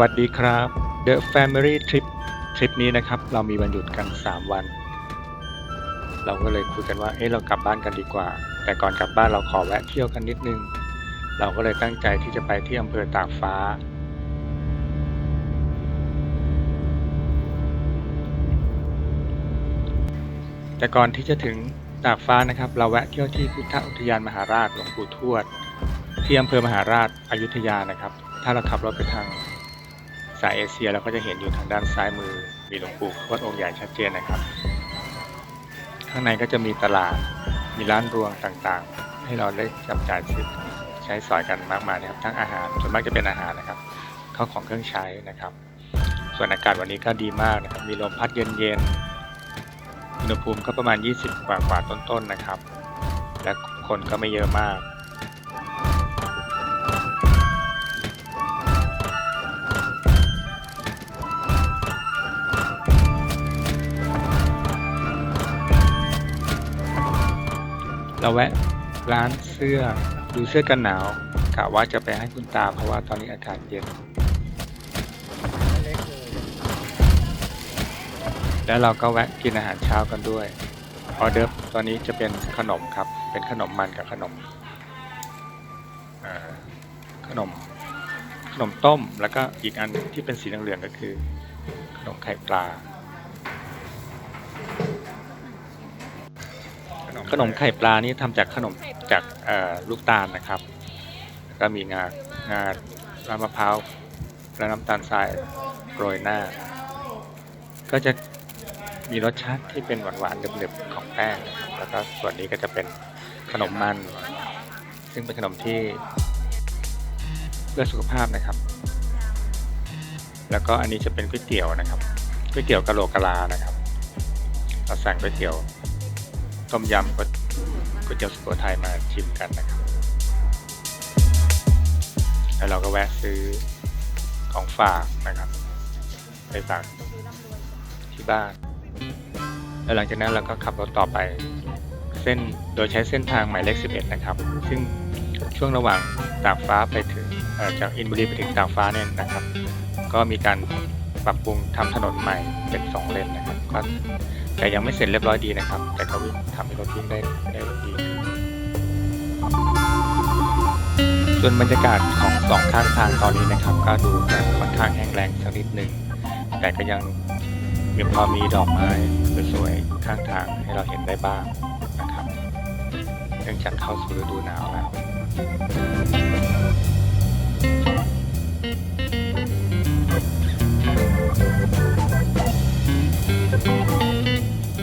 สวัสดีครับ The Family Trip ทริปนี้นะครับ เรามีวันหยุดกัน 3 วัน เราก็เลยคุยกันว่า เอ๊ะเรากลับบ้านกันดีกว่า แต่ก่อนกลับบ้านเราขอแวะเที่ยวกันนิดนึง เราก็เลยตั้งใจที่จะไปที่อำเภอตากฟ้า แต่ก่อนที่จะถึงตากฟ้านะครับ เราแวะเที่ยวที่พุทธอุทยานมหาราชหลวงปู่ทวด ที่อำเภอมหาราชอยุธยานะครับ ถ้าเราขับรถไปทาง สายเอเชียเราก็จะเห็นอยู่ทางด้านซ้ายมือ มีหลวงปู่ทวดองค์ใหญ่ชัดเจนนะครับ ข้างในก็จะมีตลาดมีร้านรวงต่างๆ ให้เราได้จับจ่ายซื้อใช้สอยกันมากมายนะครับ ทั้งอาหารส่วนมากจะเป็นอาหารนะครับเข้าของเครื่องใช้นะครับ ส่วนอากาศวันนี้ก็ดีมากนะครับ มีลมพัดเย็นๆอุณหภูมิก็ประมาณ 20 กว่ากว่าต้นๆนะครับ และคนก็ไม่เยอะมาก เราแวะร้านเสื้อดูเสื้อกันหนาวกะว่าจะไปให้คุณตาเพราะว่าตอนนี้อากาศเย็น แล้วเราก็แวะกินอาหารเช้ากันด้วยออเดิร์ฟตอนนี้จะเป็นขนมครับ เป็นขนมมันกับขนมขนมขนมต้มแล้วก็อีกอันที่เป็นสีเหลืองๆก็คือ ขนมไข่ปลา ขนมไข่ปลานี่ทำจากขนมจากลูกตาลนะครับก็มีงางาน้ำมะพร้าวและน้ำตาลทรายโรยหน้า ก็จะมีรสชาติที่เป็นหวานๆหนึบๆของแป้งแล้วก็ส่วนนี้ก็จะเป็นขนมมัน ซึ่งเป็นขนมที่เพื่อสุขภาพนะครับ แล้วก็อันนี้จะเป็นก๋วยเตี๋ยวนะครับก๋วยเตี๋ยวกะโหลกกะลานะครับเราสั่งก๋วยเตี๋ยว ต้มยำก๋วยก๋วยเตี๋ยวสุโขทัยมาชิมกันนะครับ แล้วเราก็แวะซื้อของฝากนะครับ ไปฝากที่บ้าน แล้วหลังจากนั้นเราก็ขับรถต่อไป เส้นโดยใช้เส้นทางหมายเลข 11 นะครับ ซึ่งช่วงระหว่างตากฟ้าไปถึงจากอินบุรีไปถึงตากฟ้าเนี่ยนะครับ ก็มีการปรับปรุงทำถนนใหม่เป็นสองเลนนะครับก็ แต่ยังไม่เสร็จเรียบร้อยดีนะครับ แต่ก็วิ่งทำให้รถวิ่งได้ได้ดีส่วนบรรยากาศของสองข้างทางตอนนี้นะครับ ก็ดูจะค่อนข้างแห้งแล้งสักนิดหนึ่งแต่ก็ยังมีพอมีดอกไม้สวยๆข้างทางให้เราเห็นได้บ้างนะครับเนื่องจากเข้าสู่ฤดูหนาวแล้ว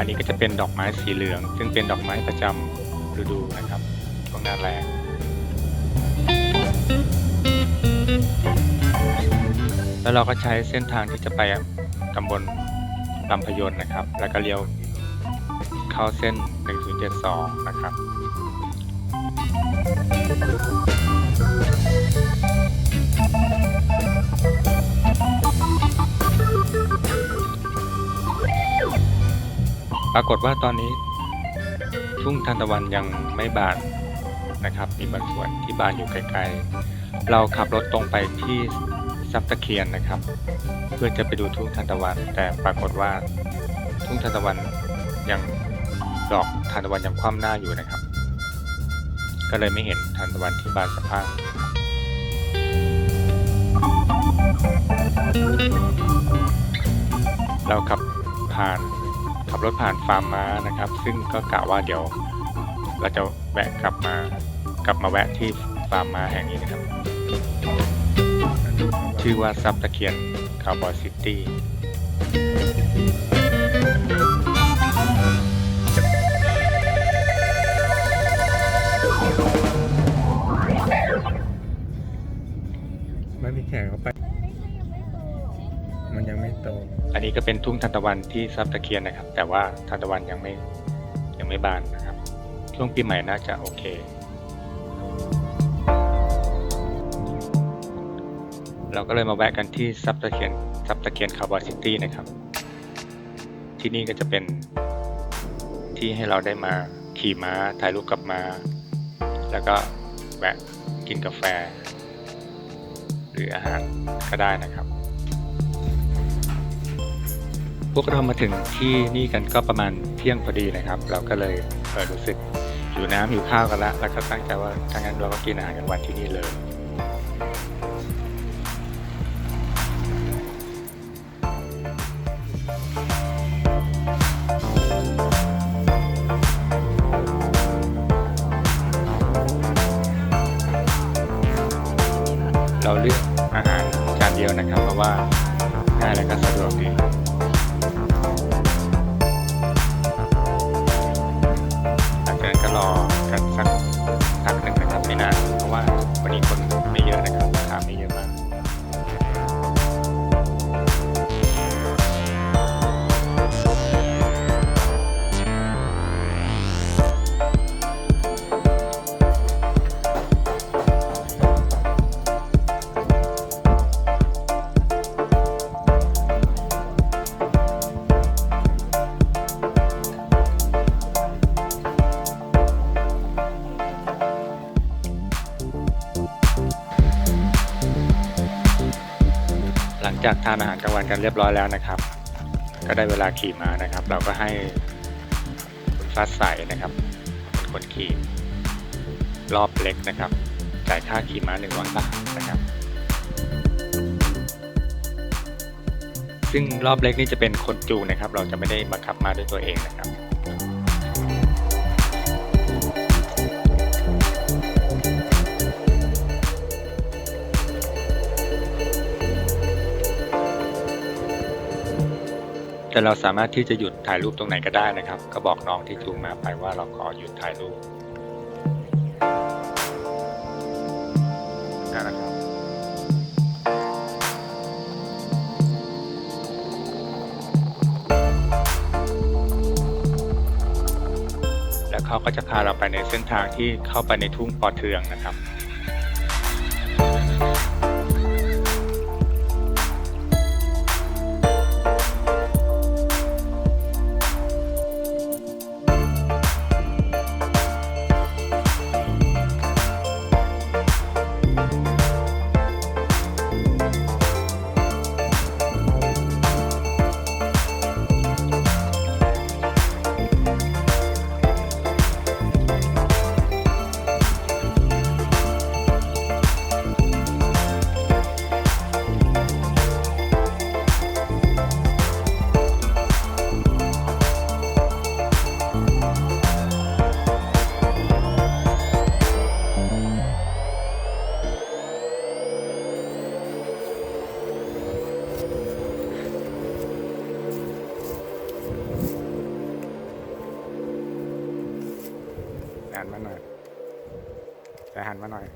อันนี้ก็จะเป็นดอกไม้สีเหลือง ซึ่งเป็นดอกไม้ประจำฤดูนะครับช่วงหน้าแล้งแล้วเราก็ใช้เส้นทางที่จะไปตำบลลำพยนต์นะครับ แล้วก็เลี้ยวเข้าเส้น 1072 นะครับ ปรากฏว่าตอนนี้ทุ่งทานตะวันยังไม่บานนะครับ มีบางส่วนที่บานอยู่ไกลๆ เราขับรถตรงไปที่ซับตะเคียนนะครับ เพื่อจะไปดูทุ่งทานตะวัน แต่ปรากฏว่าทุ่งทานตะวันยังดอกทานตะวันยังคว่ำหน้าอยู่นะครับ ก็เลยไม่เห็นทานตะวันที่บานสะพรั่งเราขับผ่าน ขับรถผ่านฟาร์มม้านะครับ ซึ่งก็กะว่าเดี๋ยว เราจะแวะกลับมากลับมาแวะที่ฟาร์มม้าแห่งนี้นะครับ ชื่อว่าซับตะเคียนคาวบอยซิตี้ นี้ก็เป็นทุ่งทานตะวันที่ซับตะเคียนนะครับ แต่ว่าทานตะวันยังไม่ยังไม่บานนะครับ ช่วงปีใหม่น่าจะโอเค เราก็เลยมาแวะกันที่ซับตะเคียนซับตะเคียนคาร์บอนซิตี้นะครับ ที่นี่ก็จะเป็นที่ให้เราได้มาขี่ม้าถ่ายรูปกับม้า แล้วก็แวะกินกาแฟถืออาหารก็ได้นะครับ พวกเรามาถึงที่นี่กันก็ประมาณเที่ยงพอดีนะครับ เราก็เลยเรู้สึกหิวน้ำหิวข้าวกันแล้วแล้วก็ตั้งใจว่าถ้างั้นเราก็กินอาหารกลางวันที่นี่เลยเราเลือกอาหารจานเดียวนะครับ เพราะว่าง่ายและก็สะดวกดี ลังจา จากทานอาหารกลางวันกันเรียบร้อยแล้วนะครับ ก็ได้เวลาขี่ม้านะครับ เราก็ให้คุณฟ้าใสนะครับเป็นคนขี่รอบเล็กนะครับจ่ายค่าขี่ม้าหนึ่งร้อยบาทนะครับ ซึ่งรอบเล็กนี่จะเป็นคนจูงนะครับ เราจะไม่ได้บังคับมาด้วยตัวเองนะครับ แต่เราสามารถที่จะหยุดถ่ายรูปตรงไหนก็ได้นะครับ ก็บอกน้องที่จูงมาไปว่าเราขอหยุดถ่ายรูปนะครับแล้วเขาก็จะพาเราไปในเส้นทางที่เข้าไปในทุ่งปอเทืองนะครับ หันมาหน่อย แต่หันมาหน่อย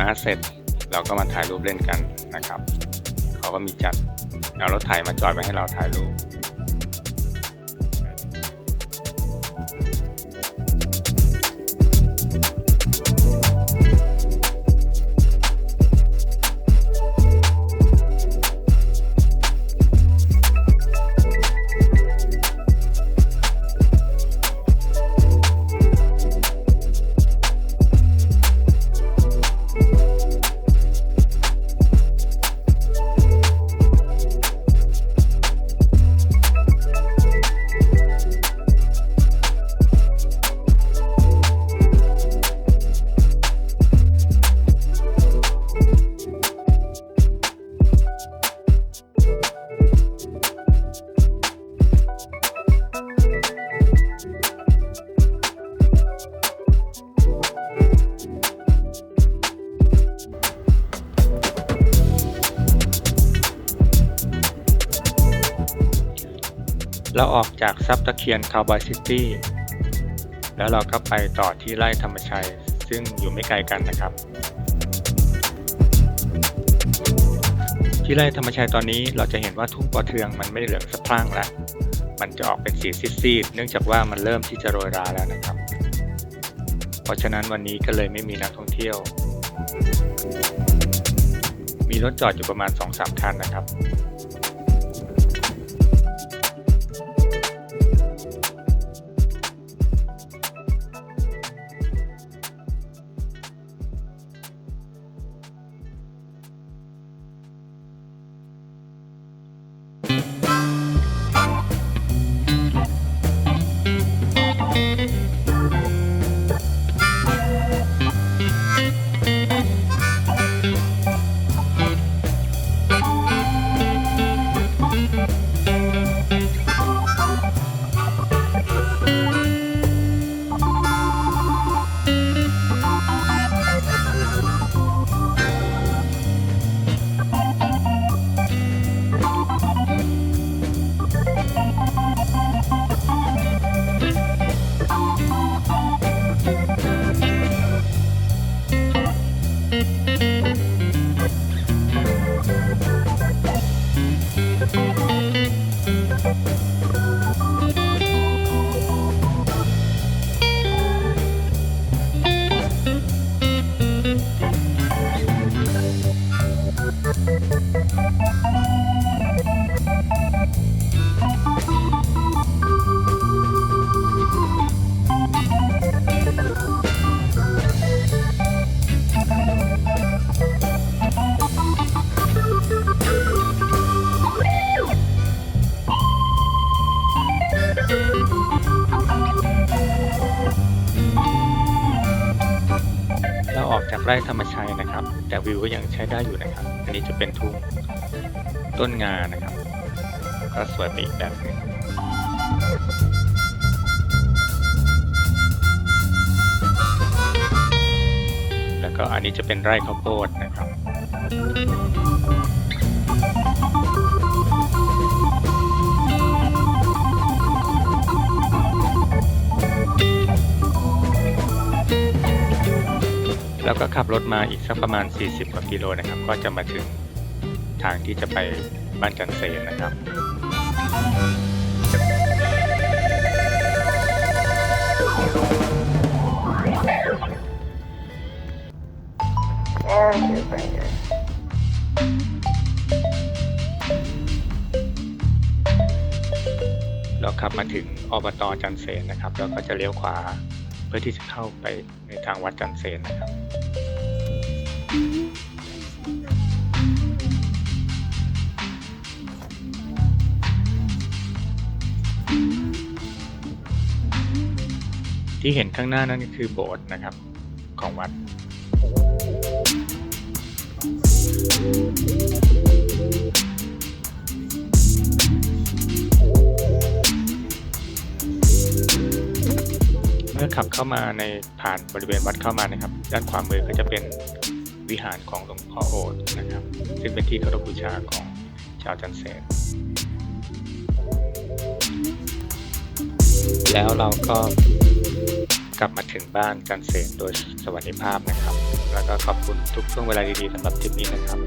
ม้าเสร็จ เราก็มาถ่ายรูปเล่นกันนะครับ เขาก็มีจัดเอารถถ่ายมาจอดไว้ให้เราถ่ายรูป ออกจากซับตะเคียนคาวบอยซิตี้แล้วเราก็ไปต่อที่ไร่ธรรมชัย ซึ่งอยู่ไม่ไกลกันนะครับ ที่ไร่ธรรมชัยตอนนี้เราจะเห็นว่าทุ่งปอเทืองมันไม่เหลืองสะพรั่งแล้วมันจะออกเป็นสีซีดๆเนื่องจากว่ามันเริ่มที่จะโรยราแล้วนะครับ เพราะฉะนั้นวันนี้ก็เลยไม่มีนักท่องเที่ยว มีรถจอดอยู่ประมาณ 2-3 คันนะครับ ออกจากไร่ธรรมชัยนะครับ แต่วิวก็ยังใช้ได้อยู่นะครับ อันนี้จะเป็นทุ่งต้นงานะครับ ก็สวยไปอีกแบบหนึงแล้วก็อันนี้จะเป็นไร่ข้าวโพดนะครับ แล้วก็ขับรถมาอีกสักประมาณ 40 กว่ากิโลนะครับ ก็จะมาถึงทางที่จะไปบ้านจันเสนนะครับเราขับมาถึงอบตจันเสนนะครับแล้วก็จะเลี้ยวขวา พื่อที่จะเข้าไปในทางวัดจันเสนนะครับที่เห็นข้างหน้านั่นก็คือโบสถ์นะครับของวัด มื่อขับเข้ามาในผ่านบริเวณวัดเข้ามานะครับ ด้านขวามือก็จะเป็นวิหารของหลวงพ่อโอษฐ์นะครับ ซึ่งเป็นที่เคารพบูชาของชาวจันเสนแล้วเราก็กลับมาถึงบ้านจันเสนโดยสวัสดิภาพนะครับ แล้วก็ขอบคุณทุกช่วงเวลาดีๆสำหรับทริปนี้นะครับ